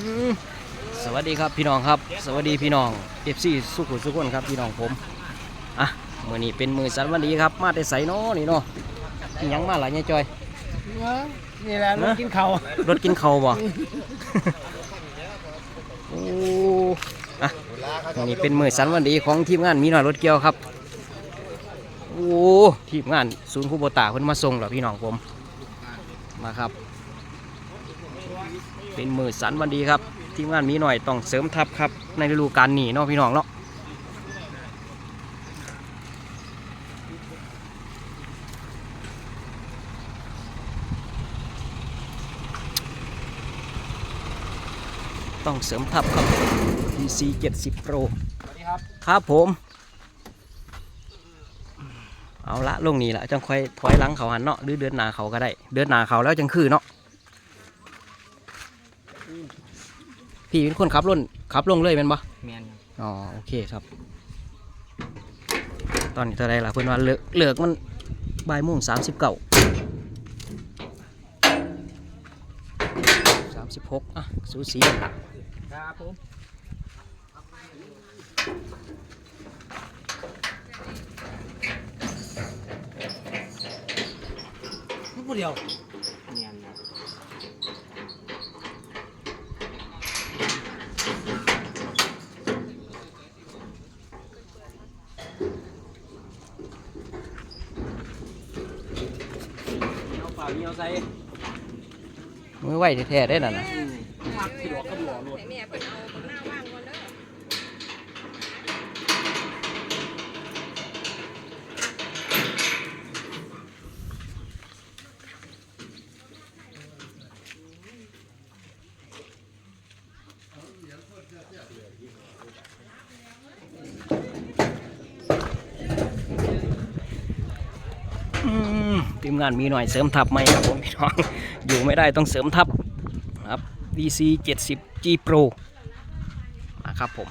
อืมสวัสดีครับพี่น้องครับ สวัสดีพี่น้องเอฟซีสุขุมสุขคนครับพี่น้องผมอะมือนี้เป็นมือสันวันดีครับ มาแต่ใสเนาะนี่เนาะอิหยังมาหลายเนี่ยจอย นี่แหละรถกินเขาวรถกินเขาวบ่ โอ้อะอันนี้เป็นมือสันวันดีของทีมงานมีหน่อยรถเกี่ยวครับ โอ้ทีมงานศูนย์คูโบตาเพิ่นมาส่งเหรอพี่น้องผม มาครับ เป็นมือสันวันดีครับ ทีมงานมีหน่อยต้องเสริมทัพครับ ในฤดูกาลนี้เนาะพี่น้องเนาะต้องเสริมทัพครับ PC 70 Pro สวัสดีครับครับผม เอาละลงนี้ละจังค่อยถอยหลังเขาหันเนาะหรือเดินหน้าเขาก็ได้ เดินหน้าเขาแล้วจังคือเนาะ พี่เป็นคนขับรถขับลงเลยเป็นปะแมนอ๋อโอเคครับ ตอนนี้เท่าไรล่ะเพื่อนว่าเลือกเลือกมันบ่ายโมงสามสิบเก้าสามสิบหกอะสูสีกันละครับผมผู้เดียวแมนครับ เอาใส่มือไหวแท้ๆได้น่ะนะ มักที่หลอกก็หลอกรถ ให้แม่เพิ่นเอาบักหน้าว่างก่อนเด้อ อืม ทีมงานมีหน่อยเสริมทับไหมครับผมพี่น้องอยู่ไม่ได้ต้องเสริมทับครับ VC 70 G Pro นะครับผม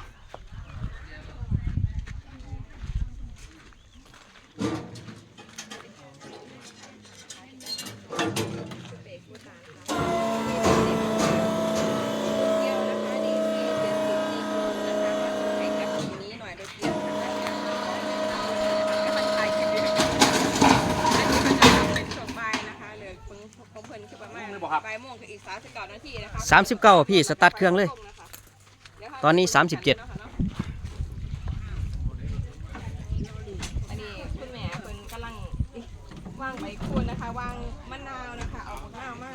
เที่ยวนะคะนี่ที่เจ็ดสิบสี่คนนะคะมาแข่งกับทีนี้หน่อยโดยเที่ยวนะคะให้มันถ่ายคลิปอยู่นะคะอันนี้มันจะเป็นช่วงบ่ายนะคะเหลือเพิ่งของเพิ่น คือประมาณบ่ายโมงกับอีก39นาทีนะคะ39พี่สตาร์ทเครื่องเลย ตอนนี้37อันนี้คุณแม่เพิ่นกำลังวางใบคูณนะคะวางมะนาวนะคะเอามะนาวมา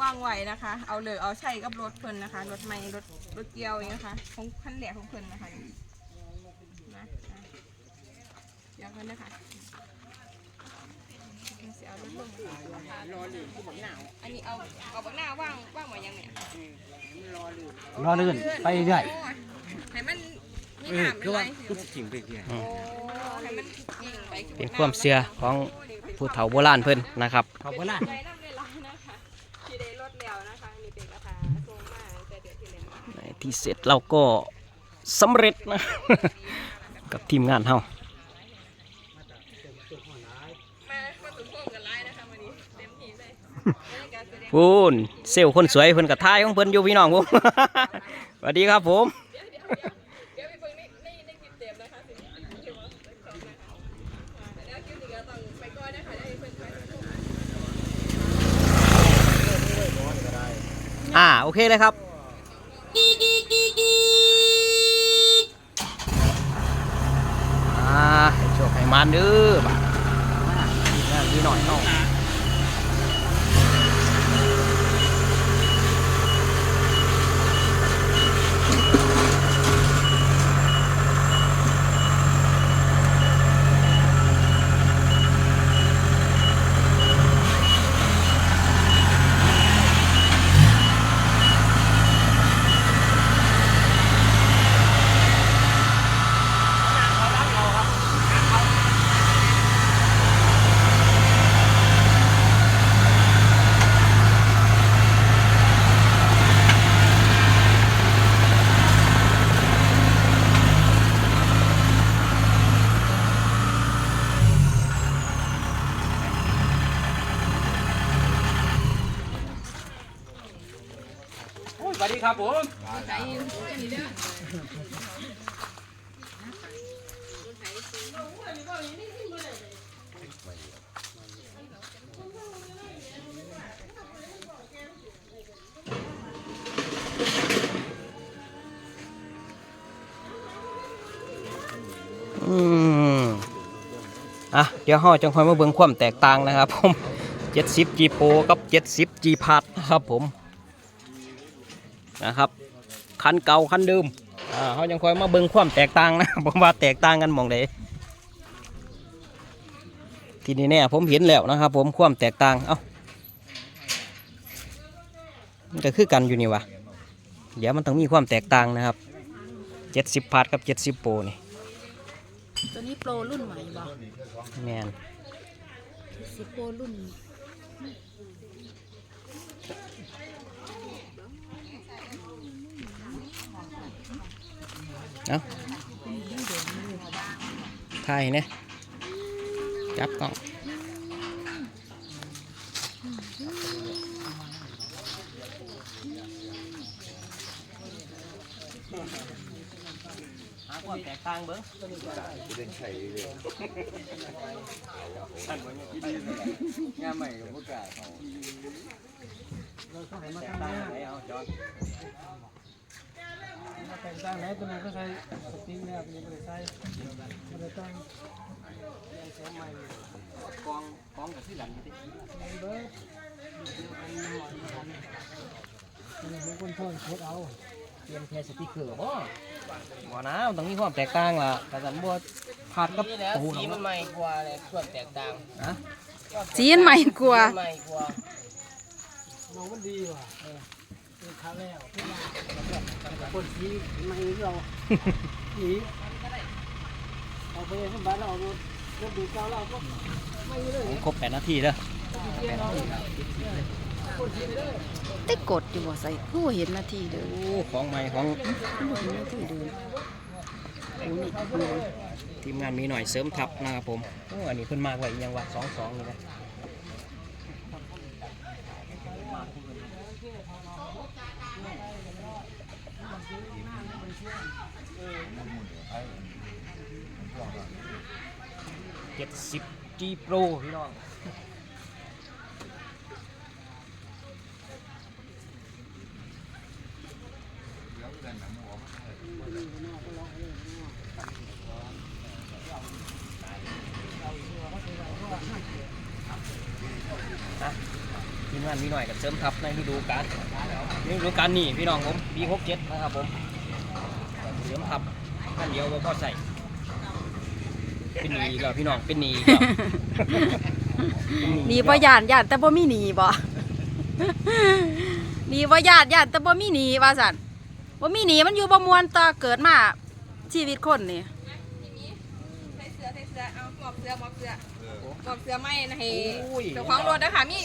วางไว้นะคะ เอาเหลือเอาใช้กับรถเพิ่นนะคะรถใหม่รถรถเกียวอย่างนี้นะคะของขั้นแหลกของเพิ่นนะคะนะนะเดี๋ยวกันนะคะเสียเอารถลงนะคะ รอหรือบักหนาวอันนี้เอาเอาบักหนาวว่างว่างไว้ยังเนี่ยรอลื่นไปเรื่อย โให้มันมีน้ำเป็นไรจริงไปเรื่อยโอ้ให้มันยิงไปเป็นความเชื่อของผู้เฒ่าโบราณเพิ่นนะครับ ขอบคุณนะใจน้ำเลยร้ายนะคะที่ได้ลดแล้วนะคะนี่เป็นราคาทรงมาตั้งแต่เดือนที่แล้วในที่เสร็จเราก็สำเร็จนะ กับทีมงานเฮามามาตุ้มโป่งกันไล่นะคะวันนี้เต็มที่เลยบรรยากาศแสดง พูนเซลคนสวยเพิ่นกับท้ายของเพิ่นอยู่พี่น้องผมสวัสดีครับผมอ่าโอเคเลยครับอ่าให้โชคให้มันเด้อบัดทีมงานี่หน่อยเนาะ สวัสดีครับผมอืมอะ เดี๋ยวเราจังค่อยมาเบิ่งความแตกต่างนะครับผม 70 G Pro กับ 70 G Plus นะครับผม นะครับคันเก่าคันเดิมอ่าเขาจังค่อยมาเบิ่งความแตกต่างนะผมว่าแตกต่างกันหมองใดทีนี้เนี่ยผมเห็นแล้วนะครับ ผมความแตกต่างเอ้ามันก็คือกันอยู่นี่วะเดี๋ยวมันต้องมีความแตกต่างนะครับ70 Plus กับ70 Pro นี่ตัวนี้โปรรุ่นใหม่บ่แมนสิโปรรุ่น เอ้าถ่ายเนี่ยจับกล้องหาความแตกต่างเบิ้งงานใหม่กับพวกกาเขาแตกต่างไหนเอาจอด แต่งต่างแล้วตัวนั้นก็ใช้สปริงเนี่ยตัวนี้ไม่ได้ใช้ไม่ได้ตั้งกองกองกับที่หลังนี่ดิเบิร์ดมันคนพ่นโคตรเอาเปลี่ยนแค่สติกเกอร์บ่บ่นะมันต้องมีความแตกต่างล่ะแต่กันบ่ผ่านกับตูสีมันใหม่กว่าเลยส่วนแตกต่างนะจีนใหม่กว่าใหม่กว่าน้องมันดีว่ะ เออเป็นครั้งแล้วที่มาคนสีไม่เราสีเอาไปให้บ้านเราดูรถดูเก่าเราก็ไม่เลยผมครบ8นาทีแล้วได้กดอยู่บ่ใส่ผู้เห็นนาทีเด้อโอ้ของใหม่ของผู้เห็นนาทีเด้อโอ้นี่ดูทีมงานมีหน่อยเสริมทัพนะครับผมโอ้อันนี้เพิ่นมากไว้อีกอยังว่า22นี่นะ เจ็ดสิบ G Pro พี่น้อง ทีมงานมีหน่อยกับเสริมทัพในฤดูกาลในฤดูกาลนี้พี่น้องผมปี67นะครับผมเสริมทัพกันเดียวบ่พอใส่ เป็นหนีอีกแล้วพี่น้องเป็นหนีอีกแล้วหนีบ่ย่านย่านแต่บ่มีหนีบ่หนีบ่ย่านย่านแต่บ่มีหนีว่าซั่นบ่มีหนีมันอยู่บ่มวนต่อเกิดมาชีวิตคนนี่ใส่เสื้อใส่เสื้อเอาหมอบเสื้อหมอบเสื้อหมอบเสื้อไม่นะเฮโอ้ยเจ้าของรถนะคะมี